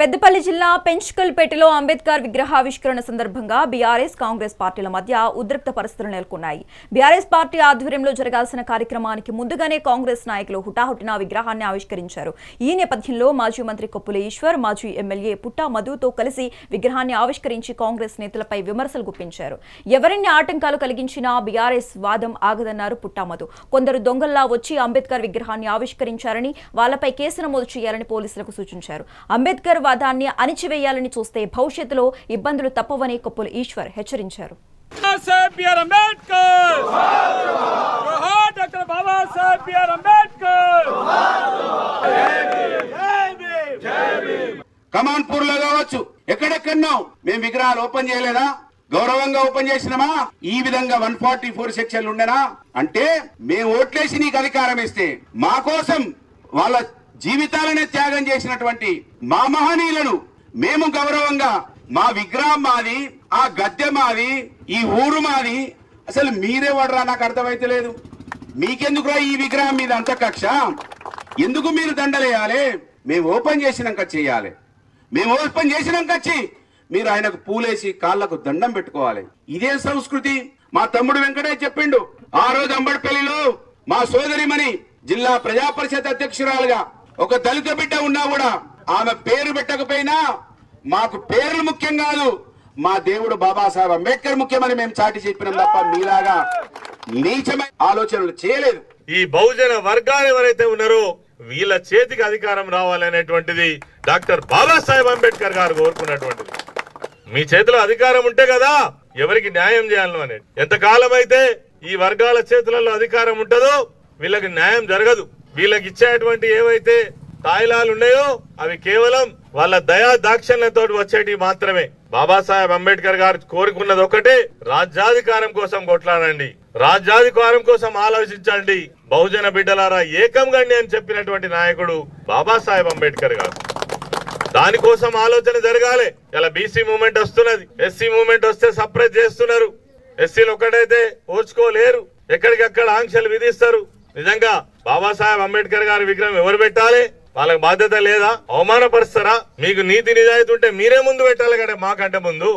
పెద్దపల్లి జిల్లా పెంచుకల్పేటలో అంబేద్కర్ విగ్రహావిష్కరణ సందర్భంగా బీఆర్ఎస్ కాంగ్రెస్ పార్టీల మధ్య ఉద్రిక్త పరిస్థితులు నెలకొన్నాయి. బీఆర్ఎస్ పార్టీ ఆధ్వర్యంలో జరగాల్సిన కార్యక్రమానికి ముందుగానే కాంగ్రెస్ నాయకులు హుటాహుటిన విగ్రహాన్ని ఆవిష్కరించారు. ఈ నేపథ్యంలో మాజీ మంత్రి కొప్పుల ఈశ్వర్ మాజీ ఎమ్మెల్యే పుట్టా మధుతో కలిసి విగ్రహాన్ని ఆవిష్కరించి కాంగ్రెస్ నేతలపై విమర్శలు గుప్పించారు. ఎవరిన్ని ఆటంకాలు కలిగించినా బీఆర్ఎస్ వాదం ఆగదన్నారు పుట్టా మధు. కొందరు దొంగల్లా వచ్చి అంబేద్కర్ విగ్రహాన్ని ఆవిష్కరించారని వాళ్ళపై కేసు నమోదు చేయాలని పోలీసులకు సూచించారు. అంబేద్కర్ వాదాన్ని అణిచివేయాలని చూస్తే భవిష్యత్తులో ఇబ్బందులు తప్పవని కొప్పుల ఈశ్వర్ హెచ్చరించారు. కమాన్పూర్లో కావచ్చు ఎక్కడెక్కడో మేము విగ్రహాలు ఓపెన్ చేయలేదా? గౌరవంగా ఓపెన్ చేసినామా? ఈ విధంగా వన్ ఫార్టీ ఫోర్ సెక్షన్లు ఉండేనా? అంటే మేము ఓట్లేసి నీకు అధికారం ఇస్తే మా కోసం వాళ్ళ జీవితాలనే త్యాగం చేసినటువంటి మా మహనీయులను మేము గౌరవంగా మా విగ్రహం మాది ఆ గద్దె మాది ఈ ఊరు మాది. అసలు మీరే వాడరా? నాకు అర్థమైతే లేదు. మీకెందుకురా ఈ విగ్రహం మీద అంత కక్ష ఎందుకు మీరు దండలేయాలి? మేము ఓపెన్ చేసినాక చేయాలి. మేము ఓపెన్ చేసినాక వచ్చి మీరు ఆయనకు పూలేసి కాళ్ళకు దండం పెట్టుకోవాలి. ఇదే సంస్కృతి మా తమ్ముడు వెంకటేష్ చెప్పిండు. ఆ రోజు అంబడిపల్లిలో మా సోదరిమణి జిల్లా ప్రజా పరిషత్ అధ్యక్షురాలుగా ఒక దళిత బిడ్డ ఉన్నా కూడా ఆమె పేరు పెట్టకపోయినా మాకు పేర్లు ముఖ్యం కాదు. మా దేవుడు బాబాసాహెబ్ అంబేద్కర్ ముఖ్యమని మేము చాటి చెప్పినాం తప్ప మీలాగా నీచమైన ఆలోచనలు చేయలేదు. ఈ బహుజన వర్గాలు ఎవరైతే ఉన్నారో వీళ్ళ చేతికి అధికారం రావాలనేటువంటిది డాక్టర్ బాబాసాహెబ్ అంబేద్కర్ గారు కోరుకున్నటువంటిది. మీ చేతిలో అధికారం ఉంటే కదా ఎవరికి న్యాయం చేయాలను అనేది. ఎంతకాలం అయితే ఈ వర్గాల చేతులలో అధికారం ఉంటుందో వీళ్ళకి న్యాయం జరగదు. వీళ్ళకి ఇచ్చేటువంటి ఏవైతే తాయిలాలు ఉన్నాయో అవి కేవలం వాళ్ళ దయా దాక్షణ్యంతో వచ్చేటి మాత్రమే. బాబాసాహెబ్ అంబేద్కర్ గారు కోరుకున్నది ఒకటే రాజ్యాధికారం కోసం కొట్లాడండి. రాజ్యాధికారం కోసం ఆలోచించండి. బహుజన బిడ్డలారా ఏకం గండి అని చెప్పినటువంటి నాయకుడు బాబాసాహెబ్ అంబేద్కర్ గారు. దానికోసం ఆలోచన జరగాలి. ఇలా బీసీ మూవ్మెంట్ వస్తున్నది. ఎస్సీ మూవ్మెంట్ వస్తే సప్రెస్ చేస్తున్నారు. ఎస్సీలు ఒకటైతే ఓర్చుకోలేరు. ఎక్కడికక్కడ ఆంక్షలు విధిస్తారు. నిజంగా బాబాసాహెబ్ అంబేద్కర్ గారి విగ్రహం ఎవరు పెట్టాలి? వాళ్ళకి బాధ్యత లేదా? అవమానపరుస్తారా? మీకు నీతి నిజాయితీ ఉంటే మీరే ముందు పెట్టాలి కదా మాకంటే ముందు.